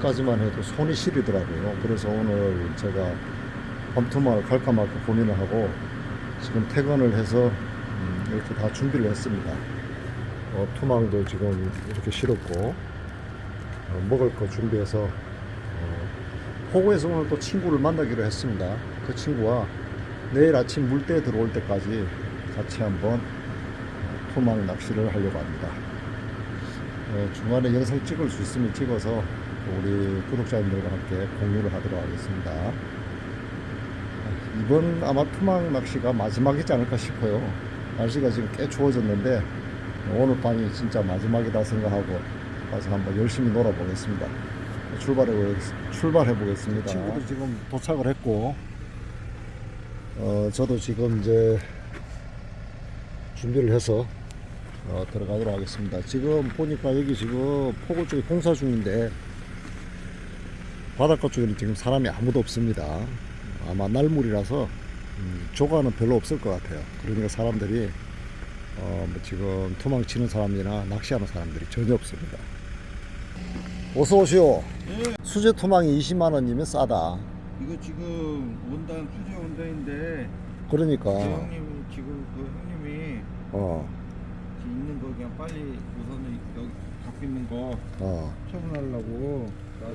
까지만 해도 손이 시리더라고요. 그래서 오늘 제가 밤토막을 갈까 말까 고민을 하고 지금 퇴근을 해서 음, 이렇게 다 준비를 했습니다. 어, 토막도 지금 이렇게 실었고 어, 먹을 거 준비해서 어, 포구에서 오늘 또 친구를 만나기로 했습니다. 그 친구와 내일 아침 물때 들어올 때까지 같이 한번 어, 토막 낚시를 하려고 합니다. 어, 중간에 영상 찍을 수 있으면 찍어서 우리 구독자님들과 함께 공유를 하도록 하겠습니다. 이번 아마 투망 낚시가 마지막이지 않을까 싶어요. 날씨가 지금 꽤 추워졌는데 오늘 밤이 진짜 마지막이다 생각하고 가서 한번 열심히 놀아보겠습니다. 출발해 보겠- 출발해 보겠습니다. 친구들 지금 도착을 했고 어, 저도 지금 이제 준비를 해서 어, 들어가도록 하겠습니다. 지금 보니까 여기 지금 포구 쪽에 공사 중인데 바닷가 쪽에는 지금 사람이 아무도 없습니다. 아마 날물이라서 음, 조가는 별로 없을 것 같아요. 그러니까 사람들이 어, 뭐 지금 토망치는 사람이나 낚시하는 사람들이 전혀 없습니다. 어서 오시오. 수제 토망이 20만 원이면 싸다. 이거 지금 원단 수제 원단인데 그러니까 그 형님 지금 그 형님이 어, 있는 거 그냥 빨리 우선은 여기 있는 거 어, 처분하려고 나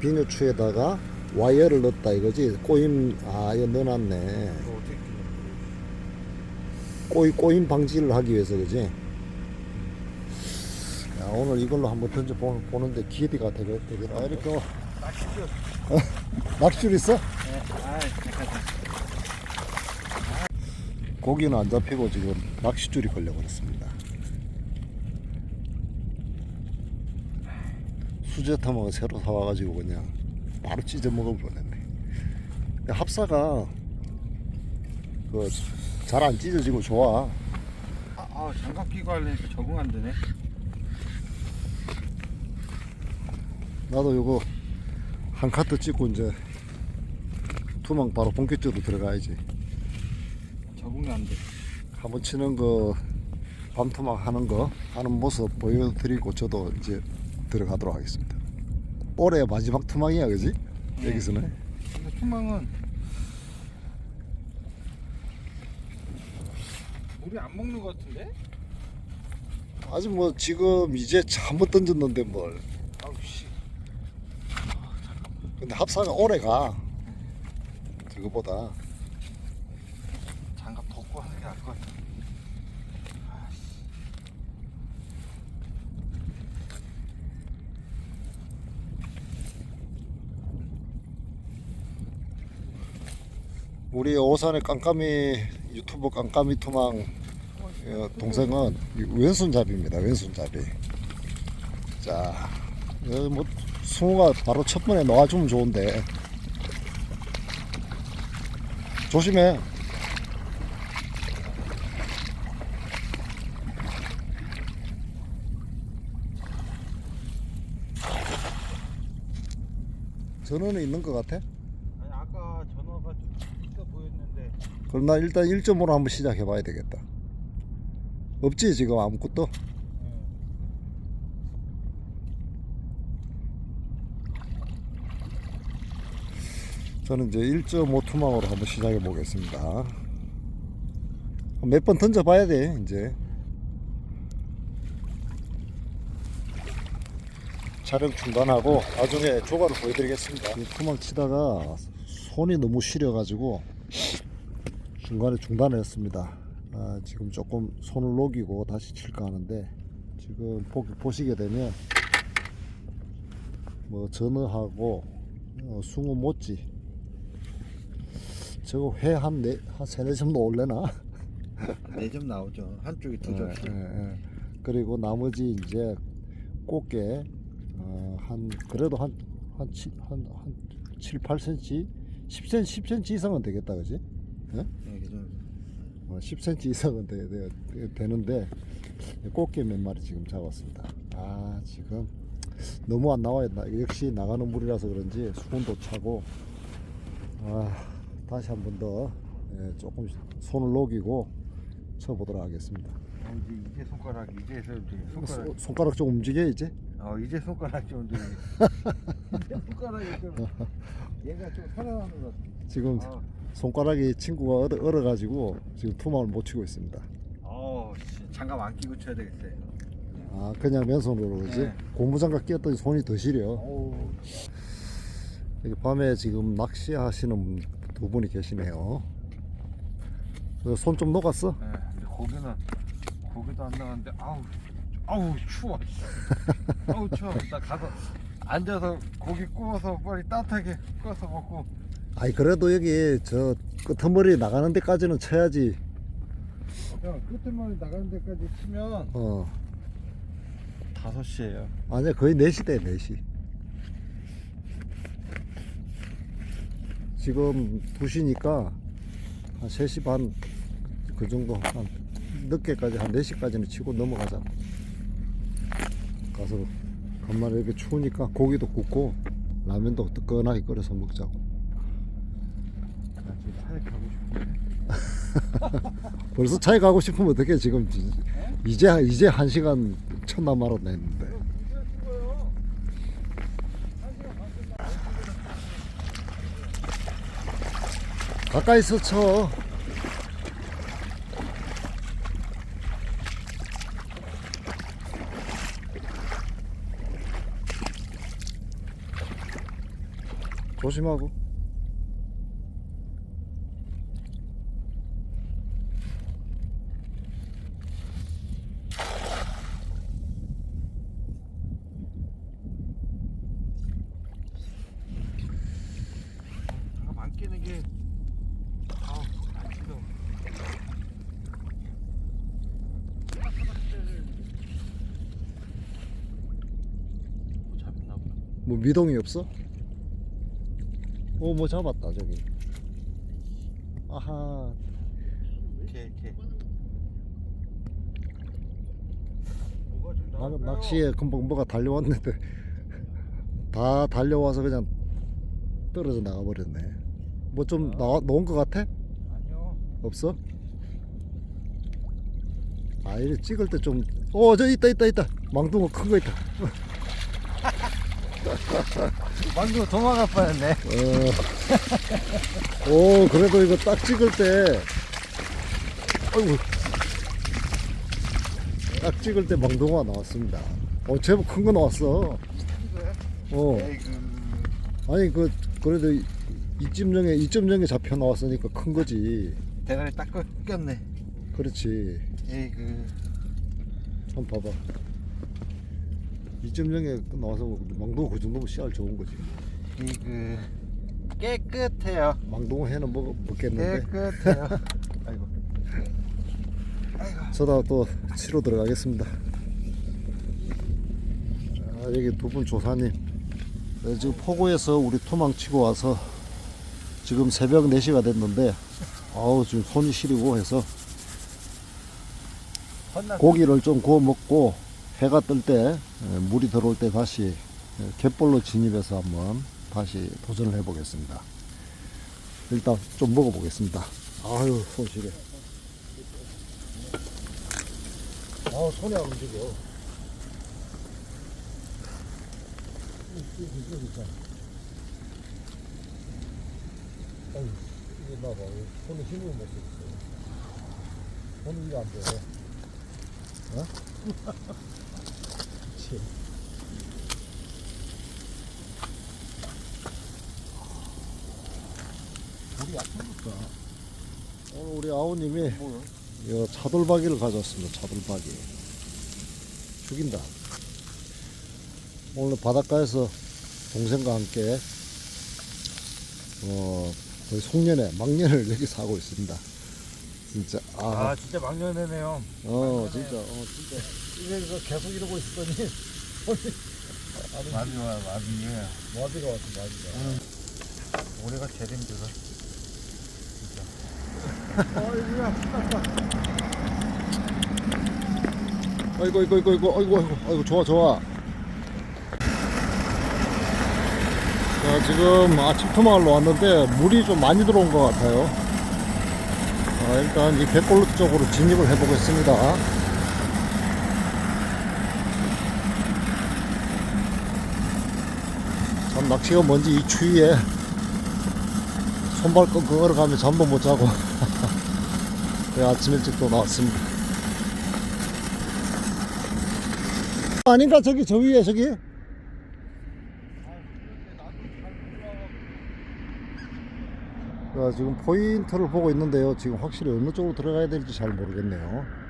비누추에다가 와이어를 넣었다 이거지. 꼬임 아 이거 넣어놨네. 어떻게 꼬임, 꼬임 방지를 하기 위해서 그지? 야, 오늘 이걸로 한번 던져 보- 보는데 기대가 되게 되겠다. 이렇게 어, 낚시죠? 낚시줄 있어? 네. 아 잠깐 고기는 안 잡히고 지금 낚시줄이 걸려버렸습니다. 수제타먹을 새로 사와가지고 그냥 바로 찢어 먹어버렸네. 근데 합사가 그 잘 안 찢어지고 좋아. 아, 아 장갑 끼고 하려니까 적응 안 되네 나도 요거 한 카트 찍고 이제 투망 바로 본격적으로 들어가야지. 적응이 안 돼 한번 치는 거 밤투망 하는 거 하는 모습 보여드리고 저도 이제 들어가도록 하겠습니다. 올해 마지막 투망이야, 그지? 네. 여기서는 투망은 물이 안 먹는 것 같은데? 아직 뭐 지금 이제 한번 던졌는데 뭘? 아우 씨 근데 합사가 오래 가. 그거보다 장갑 덮고 하는 게 나을 것 같아 우리 오산의 깜깜이 유튜브 깜깜이 투망 어, 동생은 이 왼손잡이입니다. 왼손잡이. 자, 여기 뭐 승우가 바로 첫 번에 놓아주면 좋은데 조심해. 전원은 있는 것 같아? 아니 아까 전화가 좀 있어 보였는데 그럼 나 일단 1점으로 한번 시작해 봐야 되겠다. 없지 지금 아무것도? 저는 이제 1.5 투망으로 한번 시작해 보겠습니다. 몇 번 던져 봐야 돼 이제. 촬영 중단하고 나중에 조과를 보여드리겠습니다. 이 투망 치다가 손이 너무 시려가지고 중간에 중단을 했습니다. 아, 지금 조금 손을 녹이고 다시 칠까 하는데 지금 보, 보시게 되면 뭐 전어하고 어, 숭어 못지 저거 회한 네, 한 세네 점도 올래나? 4점 나오죠 한쪽이 두 예, 점씩 예, 예. 그리고 나머지 이제 꽃게 어, 한 그래도 한한 한, 한 7, 8cm 10cm 10cm 이상은 되겠다 그지? 네, 그 정도. 어, 10cm 이상은 되, 되, 되는데 꽃게 몇 마리 지금 잡았습니다. 아 지금 너무 안 나와요. 나- 역시 나가는 물이라서 그런지 수온도 차고 아 다시 한 번더 예, 조금 손을 녹이고 쳐보도록 하겠습니다. 어, 이제, 이제 손가락이 이제 손가락 손가락 좀 움직여 이제. 어 이제 손가락 좀 이제 손가락이 좀 얘가 좀 살아나는 것 같아. 지금 아, 손가락이 친구가 얼어, 얼어 가지고 지금 투망을 못 치고 있습니다. 어 씨, 장갑 안 끼고 쳐야 되겠어요. 아 그냥 맨손으로 그러지? 네. 고무장갑 끼었더니 손이 더 시려. 여기 밤에 지금 낚시하시는 두 분이 계시네요. 손 좀 녹았어? 네, 근데 고기는 고기도 안 나갔는데 아우 아우 추워. 씨. 아우 추워. 나 가서 앉아서 고기 구워서 빨리 따뜻하게 구워서 먹고. 아이 그래도 여기 저 끄트머리 나가는 데까지는 쳐야지. 야 끝에만 나가는 데까지 치면 어 5시에요. 아니야 거의 4시 돼 4시. 지금 2시니까 한 3시 반 그 정도 한 늦게까지 한 4시까지는 치고 넘어가자. 가서 간만에 이렇게 추우니까 고기도 굽고 라면도 뜨끈하게 끓여서 먹자고. 차에 가고 싶은데. 벌써 차에 가고 싶으면 어떻게 지금. 지- 이제 이제 한 시간 천나 말았나 했는데. 가까이서 쳐. 조심하고 장갑 안 끼는 게 아우 안 치도. 뭐 잡혔나 보다. 뭐 미동이 없어? 오 뭐 잡았다 저기 아하 이렇게 이렇게. 뭐가 좀 나, 나올까요? 낚시에 금방 뭐가 달려왔는데 다 달려와서 그냥 떨어져 나가버렸네 뭐 좀 나와 놓은 것 같아? 아니요. 없어? 아 이래 찍을 때 좀 어 저 있다 있다 있다 망둥어 큰 거 있다 망고 도망갈 뻔했네. 어. 오 그래도 이거 딱 찍을 때. 아이고. 딱 찍을 때 망둥어가 나왔습니다. 어 제법 큰 거 나왔어. 어. 아니 그 그래도 2.0에 2.0에 잡혀 나왔으니까 큰 거지. 대가리 딱 꼈네. 그렇지. 에이그. 한번 봐봐 2.0에 나와서 망둥어 그 정도면 씨알 좋은 거지 에이그 깨끗해요. 망둥어 회는 먹, 먹겠는데 깨끗해요. 아이고. 저다 또 치러 들어가겠습니다. 아, 여기 두 분 조사님. 네, 지금 포구에서 우리 토망 치고 와서 지금 새벽 4시가 됐는데 아우 지금 손이 시리고 해서. 고기를 좀 구워 먹고 해가 뜰 때 물이 들어올 때 다시 에, 갯벌로 진입해서 한번 다시 도전을 해 보겠습니다. 일단 좀 먹어 보겠습니다. 아유 손 시려. 아 손이 안 움직여. 아유 이거 봐봐 손에 힘을 못 쓰겠어. 손이 안 돼. 어? 그치. 우리 아프니까. 오늘 우리 아우님이 뭐요? 이 차돌박이를 가져왔습니다. 차돌박이. 죽인다. 오늘 바닷가에서 동생과 함께 어 송년회, 막년을 여기 사고 있습니다. 진짜. 아, 아 진짜 막년회네요. 어 진짜. 어 진짜. 이래서 계속 이러고 있었더니 마비 와 마비. 마비가 왔어 마비가. 올해가 제일 힘들어. 아이고 아이고 아이고 아이고 아이고 아이고 아이고 좋아 좋아. 자 지금 아침 토마을로 왔는데 물이 좀 많이 들어온 것 같아요 자, 일단 이 백골로 쪽으로 진입을 해보겠습니다. 참 낚시가 뭔지 이 추위에 손발 끙끙 걸어가면 잠도 못 자고 아침 일찍 또 나왔습니다. 아닌가 저기 저 위에 저기 자, 지금 포인트를 보고 있는데요. 지금 확실히 어느 쪽으로 들어가야 될지 잘 모르겠네요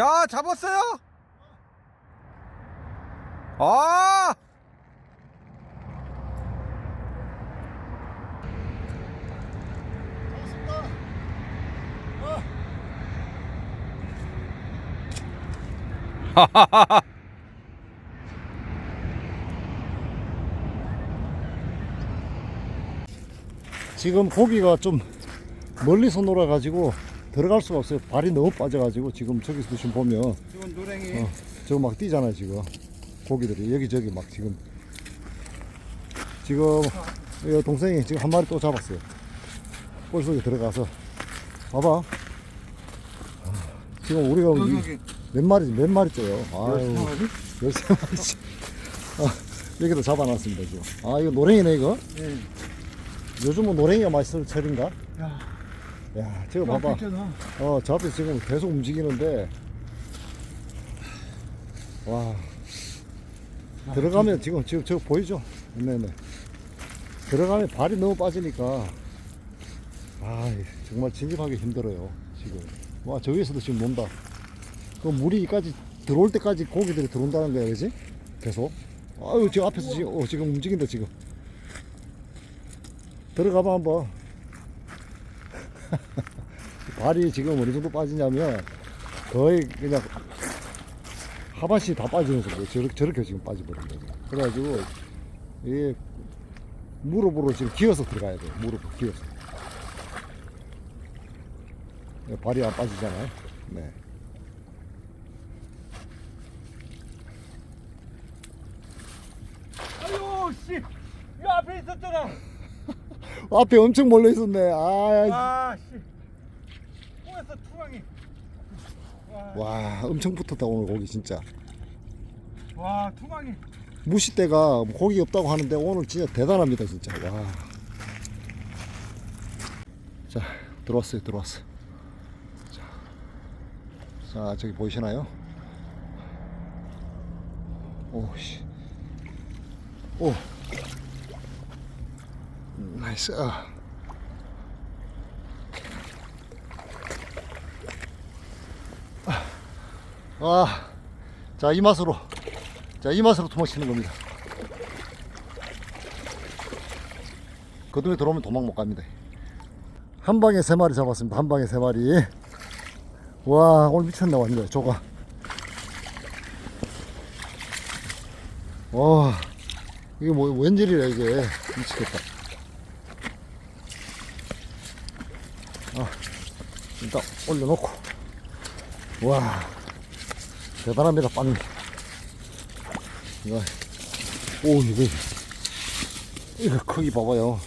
야 잡았어요? 아! 지금 고기가 좀 멀리서 놀아가지고 들어갈 수가 없어요. 발이 너무 빠져가지고 지금 저기서 지금 보면 지금 노랭이 어, 저거 막 뛰잖아요 지금 고기들이 여기저기 막 지금 지금 이 동생이 지금 한 마리 또 잡았어요. 볼 속에 들어가서 봐봐. 지금 우리가 이- 여기 몇 마리 몇 마리째요. 아유 열세 마리째. 아, 여기도 잡아놨습니다 지금. 아 이거 노랭이네 이거. 예. 요즘은 노랭이가 맛있을 철인가? 야, 야, 저거 봐봐. 있잖아. 어, 저 앞에 지금 계속 움직이는데, 와. 들어가면 지금, 지금 저거 보이죠? 네네. 들어가면 발이 너무 빠지니까, 아, 정말 진입하기 힘들어요, 지금. 와, 저 위에서도 지금 논다. 그 물이 까지 들어올 때까지 고기들이 들어온다는 거야, 그지? 계속. 아유, 저 앞에서 지금, 어, 지금 움직인다, 지금. 들어가봐, 한번. 발이 지금 어느 정도 빠지냐면 거의 그냥 하반신이 다 빠지는 정도 저렇게, 저렇게 지금 빠져버린 거죠 그래가지고 이게 무릎으로 지금 기어서 들어가야 돼요 무릎으로 기어서 네, 발이 안 빠지잖아요 네. 아유 씨, 이 앞에 있었잖아. 앞에 엄청 몰려 있었네. 아, 아 씨, 꼬였어 투강이. 와, 와 엄청 붙었다 오늘 고기 진짜. 와 투강이. 무시대가 고기 없다고 하는데 오늘 진짜 대단합니다 진짜. 와. 자 들어왔어요 들어왔어. 자, 자 저기 보이시나요? 오씨. 오. 음, 나이스 아. 아, 자, 이 맛으로. 자, 이 맛으로 도망치는 겁니다. 거둠에 들어오면 도망 못 갑니다. 한 방에 세 마리 잡았습니다. 한 방에 세 마리. 와, 오늘 미쳤네, 완전. 조가. 와, 이게 뭐, 웬일이래, 이게. 미치겠다. 아, 일단 올려놓고. 와, 대단합니다, 빵. 이거, 오, 이거, 이거 크기 봐봐요.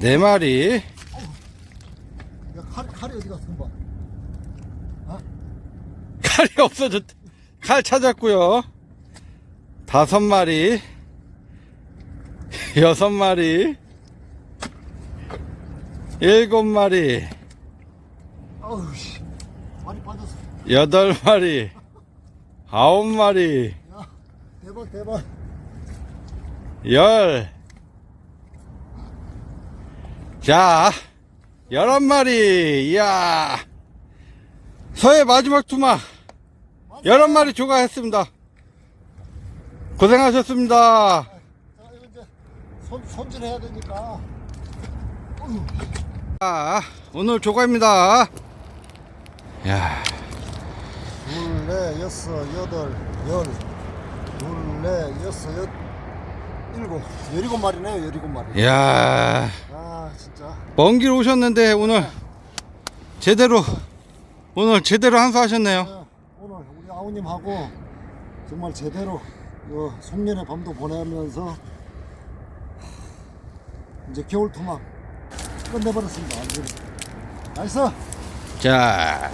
네 마리. 야, 칼, 칼이 어디 갔어, 금방. 칼이 없어졌. 칼 찾았고요. 다섯 마리. 여섯 마리. 일곱 마리. 아우, 씨. 많이 빠졌어. 여덟 마리. 아홉 마리. 야, 대박, 대박. 열. 자, 열한 마리. 이야. 서해 마지막 투마 여러 마리 조가했습니다. 고생하셨습니다. 자, 이제 손, 손질해야 되니까. 자, 오늘 조가입니다. 야, 둘, 넷, 여섯, 여덟, 열. 둘, 넷, 여섯, 여, 일곱. 열일곱 마리네요, 열일곱 마리. 야, 아, 진짜. 먼 길 오셨는데 오늘 제대로 오늘 제대로 한수하셨네요. 네, 오늘 우리 아우님하고 정말 제대로 이 송년의 밤도 보내면서 이제 겨울 투망 끝내버렸습니다. 완전히. 나이스! 자